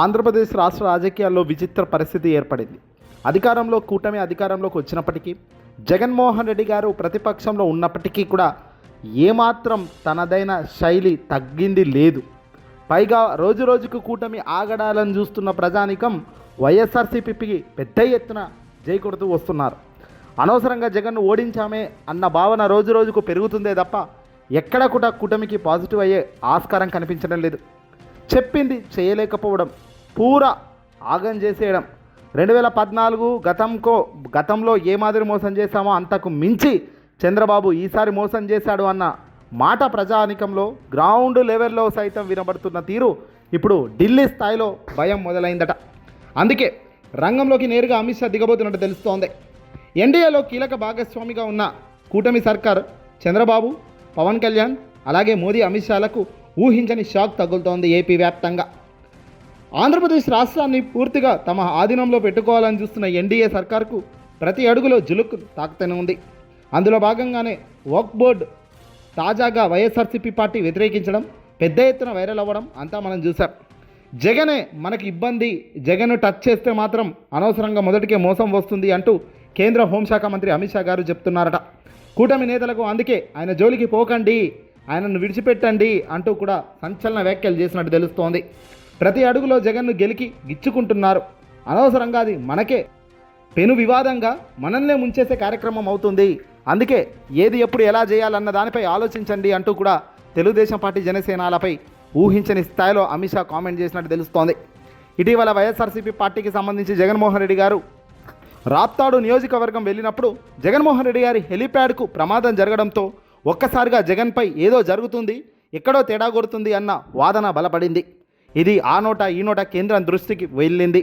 ఆంధ్రప్రదేశ్ రాష్ట్ర రాజకీయాల్లో విచిత్ర పరిస్థితి ఏర్పడింది. అధికారంలో కూటమి అధికారంలోకి వచ్చినప్పటికీ జగన్మోహన్ రెడ్డి గారు ప్రతిపక్షంలో ఉన్నప్పటికీ కూడా ఏమాత్రం తనదైన శైలి తగ్గింది లేదు. పైగా రోజు రోజుకు కూటమి ఆగడాలను చూస్తున్న ప్రజానికం వైఎస్ఆర్సీపీకి పెద్ద ఎత్తున జై కొడుతూ వస్తున్నారు. అనవసరంగా జగన్ను ఓడించామే అన్న భావన రోజు రోజుకు పెరుగుతుందే తప్ప ఎక్కడ కూడా కూటమికి పాజిటివ్ అయ్యే ఆస్కారం కనిపించడం లేదు. చెప్పింది చేయలేకపోవడం పూరా ఆగం చేసేయడం. రెండు వేల పద్నాలుగు గతంకో గతంలో ఏ మాదిరి మోసం చేశామో అంతకు మించి చంద్రబాబు ఈసారి మోసం చేశాడు అన్న మాట ప్రజానికంలో గ్రౌండ్ లెవెల్లో సైతం వినబడుతున్న తీరు ఇప్పుడు ఢిల్లీ స్థాయిలో భయం మొదలైందట. అందుకే రంగంలోకి నేరుగా అమిత్ షా దిగబోతున్నట్టు తెలుస్తోంది. ఎన్డీఏలో కీలక భాగస్వామిగా ఉన్న కూటమి సర్కార్ చంద్రబాబు పవన్ కళ్యాణ్ అలాగే మోదీ అమిత్ షాలకు ఊహించని షాక్ తగులుతోంది ఏపీ వ్యాప్తంగా. ఆంధ్రప్రదేశ్ రాష్ట్రాన్ని పూర్తిగా తమ ఆధీనంలో పెట్టుకోవాలని చూస్తున్న ఎన్డీఏ సర్కార్కు ప్రతి అడుగులో జులుక్ తాకుతూనే ఉంది. అందులో భాగంగానే వర్క్ బోర్డు తాజాగా వైఎస్ఆర్సీపీ పార్టీ వ్యతిరేకించడం పెద్ద ఎత్తున వైరల్ అవ్వడం అంతా మనం చూసాం జగనే మనకి ఇబ్బంది జగన్ టచ్ చేస్తే మాత్రం అనవసరంగా మొదటికే మోసం వస్తుంది అంటూ కేంద్ర హోంశాఖ మంత్రి అమిత్ షా గారు చెప్తున్నారట. కూటమి నేతలకు అందుకే ఆయన జోలికి పోకండి ఆయనను విడిచిపెట్టండి అంటూ కూడా సంచలన వ్యాఖ్యలు చేసినట్టు తెలుస్తోంది. ప్రతి అడుగులో జగన్ను గెలికి గిచ్చుకుంటున్నారు. అనవసరంగా అది మనకే. పెను వివాదంగా మనల్నే ముంచేసే కార్యక్రమం అవుతుంది. అందుకే ఏది ఎప్పుడు ఎలా చేయాలన్న దానిపై ఆలోచించండి అంటూ కూడా తెలుగుదేశం పార్టీ జనసేనాలపై ఊహించని స్థాయిలో అమిత్ షా కామెంట్ చేసినట్టు తెలుస్తోంది. ఇటీవల వైఎస్ఆర్సీపీ పార్టీకి సంబంధించి జగన్మోహన్ రెడ్డి గారు రాప్తాడు నియోజకవర్గం వెళ్ళినప్పుడు జగన్మోహన్ రెడ్డి గారి హెలిప్యాడ్కు ప్రమాదం జరగడంతో ఒక్కసారిగా జగన్పై ఏదో జరుగుతుంది ఎక్కడో తేడా కొడుతుంది అన్న వాదన బలపడింది. ఇది ఆ నోట ఈ నోట కేంద్రం దృష్టికి వెళ్ళింది.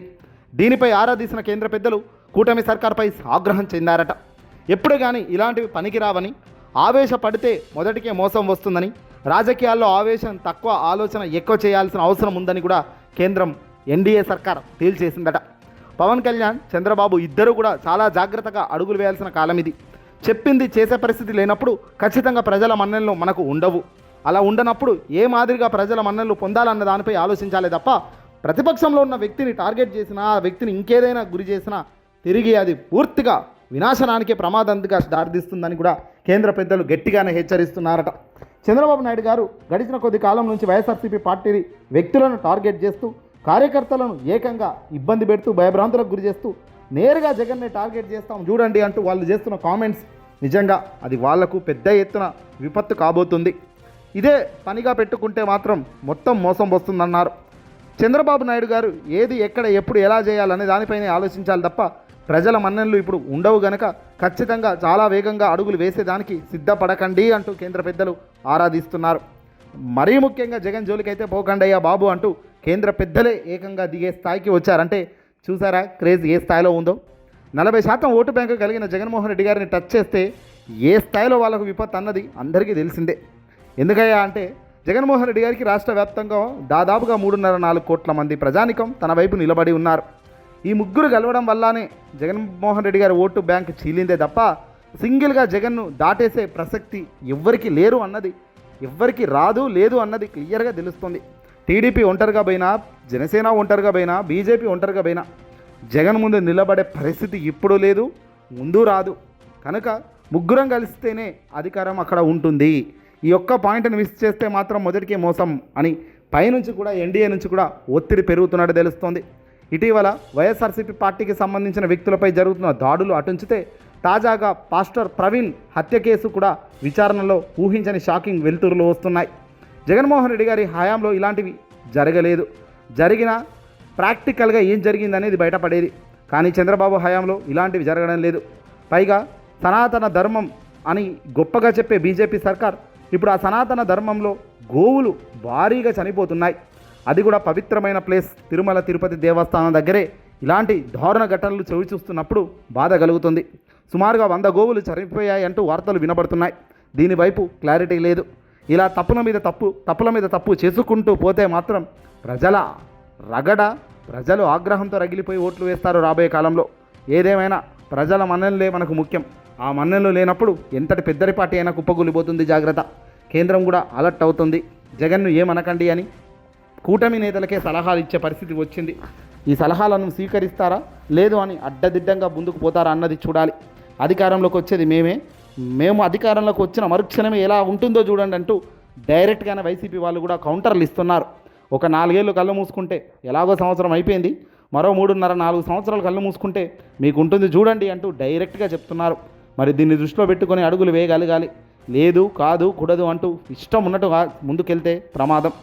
దీనిపై ఆరాధీసిన కేంద్ర పెద్దలు కూటమి సర్కార్పై ఆగ్రహం చెందారట. ఎప్పుడు కానీ ఇలాంటివి పనికిరావని ఆవేశపడితే మొదటికే మోసం వస్తుందని రాజకీయాల్లో ఆవేశం తక్కువ ఆలోచన ఎక్కువ చేయాల్సిన అవసరం ఉందని కూడా కేంద్రం ఎన్డీఏ సర్కార్ తేల్చేసిందట. పవన్ కళ్యాణ్ చంద్రబాబు ఇద్దరు కూడా చాలా జాగ్రత్తగా అడుగులు వేయాల్సిన కాలం ఇది. చెప్పింది చేసే పరిస్థితి లేనప్పుడు ఖచ్చితంగా ప్రజల మన్ననలు మనకు ఉండవు. అలా ఉండనప్పుడు ఏ మాదిరిగా ప్రజల మన్ననలు పొందాలన్న దానిపై ఆలోచించాలి తప్ప ప్రతిపక్షంలో ఉన్న వ్యక్తిని టార్గెట్ చేసినా ఆ వ్యక్తిని ఇంకేదైనా గురి చేసినా తిరిగి అది పూర్తిగా వినాశనానికి ప్రమాదంగా దారితీస్తుందని కూడా కేంద్ర పెద్దలు గట్టిగానే హెచ్చరిస్తున్నారట. చంద్రబాబు నాయుడు గారు గడిచిన కొద్ది కాలం నుంచి వైఎస్ఆర్సీపీ పార్టీ వ్యక్తులను టార్గెట్ చేస్తూ కార్యకర్తలను ఏకంగా ఇబ్బంది పెడుతూ భయభ్రాంతులకు గురి చేస్తూ నేరుగా జగన్నే టార్గెట్ చేస్తాం చూడండి అంటూ వాళ్ళు చేస్తున్న కామెంట్స్. నిజంగా అది వాళ్ళకు పెద్ద ఎత్తున విపత్తు కాబోతుంది. ఇదే పనిగా పెట్టుకుంటే మాత్రం మొత్తం మోసం వస్తుందన్నారు. చంద్రబాబు నాయుడు గారు ఏది ఎక్కడ ఎప్పుడు ఎలా చేయాలనే దానిపైనే ఆలోచించాలి తప్ప ప్రజల మన్ననలు ఇప్పుడు ఉండవు గనక ఖచ్చితంగా చాలా వేగంగా అడుగులు వేసేదానికి సిద్ధపడకండి అంటూ కేంద్ర పెద్దలు ఆరాధిస్తున్నారు. మరీ ముఖ్యంగా జగన్ జోలికైతే పోకండి అయ్యా బాబు అంటూ కేంద్ర పెద్దలే ఏకంగా దిగే స్థాయికి వచ్చారంటే చూసారా? క్రేజ్ ఏ స్థాయిలో ఉందో? నలభై శాతం ఓటు బ్యాంకు కలిగిన జగన్మోహన్ రెడ్డి గారిని టచ్ చేస్తే ఏ స్థాయిలో వాళ్ళకు విపత్తు అన్నది అందరికీ తెలిసిందే. ఎందుకయ్యా అంటే జగన్మోహన్ రెడ్డి గారికి రాష్ట్ర వ్యాప్తంగా దాదాపుగా మూడున్నర నాలుగు కోట్ల మంది ప్రజానికం తన వైపు నిలబడి ఉన్నారు. ఈ ముగ్గురు గెలవడం వల్లనే జగన్మోహన్ రెడ్డి గారి ఓటు బ్యాంక్ చీలిందే తప్ప సింగిల్గా జగన్ను దాటేసే ప్రసక్తి ఎవ్వరికి లేరు అన్నది ఎవ్వరికి రాదు లేదు అన్నది క్లియర్గా తెలుస్తుంది. టీడీపీ ఒంటరిగా పోయినా జనసేన ఒంటరిగా పోయినా బీజేపీ ఒంటరిగా పోయినా జగన్ ముందు నిలబడే పరిస్థితి ఇప్పుడు లేదు ముందు రాదు. కనుక ముగ్గురం కలిస్తేనే అధికారం అక్కడ ఉంటుంది. ఈ ఒక్క పాయింట్ని మిస్ చేస్తే మాత్రం మొదటికే మోసం అని పైనుంచి కూడా ఎన్డీఏ నుంచి కూడా ఒత్తిడి పెరుగుతున్నట్టు తెలుస్తోంది. ఇటీవల వైఎస్ఆర్సీపీ పార్టీకి సంబంధించిన వ్యక్తులపై జరుగుతున్న దాడులు అటుంచితే తాజాగా పాస్టర్ ప్రవీణ్ హత్య కేసు కూడా విచారణలో ఊహించని షాకింగ్ వెలుతురులు వస్తున్నాయి. జగన్మోహన్ రెడ్డి గారి హయాంలో ఇలాంటివి జరగలేదు. జరిగిన ప్రాక్టికల్గా ఏం జరిగింది అనేది బయటపడేది. కానీ చంద్రబాబు హయాంలో ఇలాంటివి జరగడం లేదు. పైగా సనాతన ధర్మం అని గొప్పగా చెప్పే బీజేపీ సర్కార్ ఇప్పుడు ఆ సనాతన ధర్మంలో గోవులు భారీగా చనిపోతున్నాయి. అది కూడా పవిత్రమైన ప్లేస్ తిరుమల తిరుపతి దేవస్థానం దగ్గరే. ఇలాంటి దారుణ ఘటనలు చవి చూస్తున్నప్పుడు బాధ కలుగుతుంది. సుమారుగా వంద గోవులు చనిపోయాయి అంటూ వార్తలు వినబడుతున్నాయి. దీనివైపు క్లారిటీ లేదు. ఇలా తప్పుల మీద తప్పు తప్పుల మీద తప్పు చేసుకుంటూ పోతే మాత్రం ప్రజల రగడ ప్రజలు ఆగ్రహంతో రగిలిపోయి ఓట్లు వేస్తారు రాబోయే కాలంలో. ఏదేమైనా ప్రజల మన్ననలే మనకు ముఖ్యం. ఆ మన్ననలు లేనప్పుడు ఎంతటి పెద్దరి పార్టీ అయినా కుప్పగూలిపోతుంది జాగ్రత్త. కేంద్రం కూడా అలర్ట్ అవుతుంది. జగన్ను ఏమనకండి అని కూటమి నేతలకే సలహాలు ఇచ్చే పరిస్థితి వచ్చింది. ఈ సలహాలను స్వీకరిస్తారా? లేదు అని అడ్డదిడ్డంగా ముందుకు పోతారా అన్నది చూడాలి. అధికారంలోకి వచ్చేది మేమే. మేము అధికారంలోకి వచ్చిన మరుక్షణమే ఎలా ఉంటుందో చూడండి అంటూ డైరెక్ట్గానే వైసీపీ వాళ్ళు కూడా కౌంటర్లు ఇస్తున్నారు. ఒక నాలుగేళ్ళు కళ్ళు మూసుకుంటే ఎలాగో సంవత్సరం అయిపోయింది. మరో మూడున్నర నాలుగు సంవత్సరాలు కళ్ళు మూసుకుంటే మీకు ఉంటుంది చూడండి అంటూ డైరెక్ట్గా చెప్తున్నారు. మరి దీన్ని దృష్టిలో పెట్టుకొని అడుగులు వేయగలగాలి లేదు కాదు కూడదు అంటూ ఇష్టం ఉన్నట్టుగా ముందుకెళ్తే ప్రమాదం.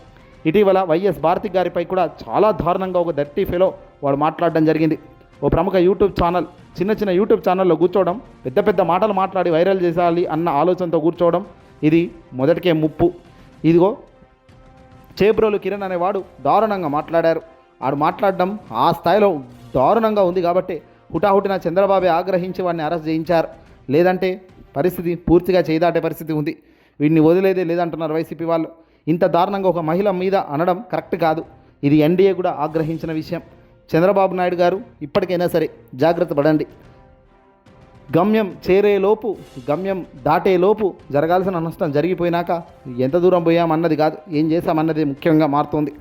ఇటీవల వైఎస్ భారతి గారిపై కూడా చాలా దారుణంగా ఒక దర్టీ ఫెలో వాడు మాట్లాడడం జరిగింది. ఓ ప్రముఖ యూట్యూబ్ ఛానల్ చిన్న చిన్న యూట్యూబ్ ఛానల్లో కూర్చోవడం పెద్ద పెద్ద మాటలు మాట్లాడి వైరల్ చేయాలి అన్న ఆలోచనతో కూర్చోవడం ఇది మొదటికే ముప్పు. ఇదిగో చేబ్రోలు కిరణ్ అనేవాడు దారుణంగా మాట్లాడారు. ఆడు మాట్లాడడం ఆ స్థాయిలో దారుణంగా ఉంది కాబట్టి హుటాహుటిన చంద్రబాబు ఆగ్రహించి వాడిని అరెస్ట్ చేయించారు. లేదంటే పరిస్థితి పూర్తిగా చేయదాటే పరిస్థితి ఉంది. వీడిని వదిలేదే లేదంటున్నారు వైసీపీ వాళ్ళు. ఇంత దారుణంగా ఒక మహిళ మీద అనడం కరెక్ట్ కాదు. ఇది ఎన్డీఏ కూడా ఆగ్రహించిన విషయం. చంద్రబాబు నాయుడు గారు ఇప్పటికైనా సరే జాగ్రత్త పడండి. గమ్యం చేరేలోపు గమ్యం దాటేలోపు జరగాల్సిన నష్టం జరిగిపోయినాక ఎంత దూరం పోయామన్నది కాదు ఏం చేశామన్నది ముఖ్యంగా మారుతోంది.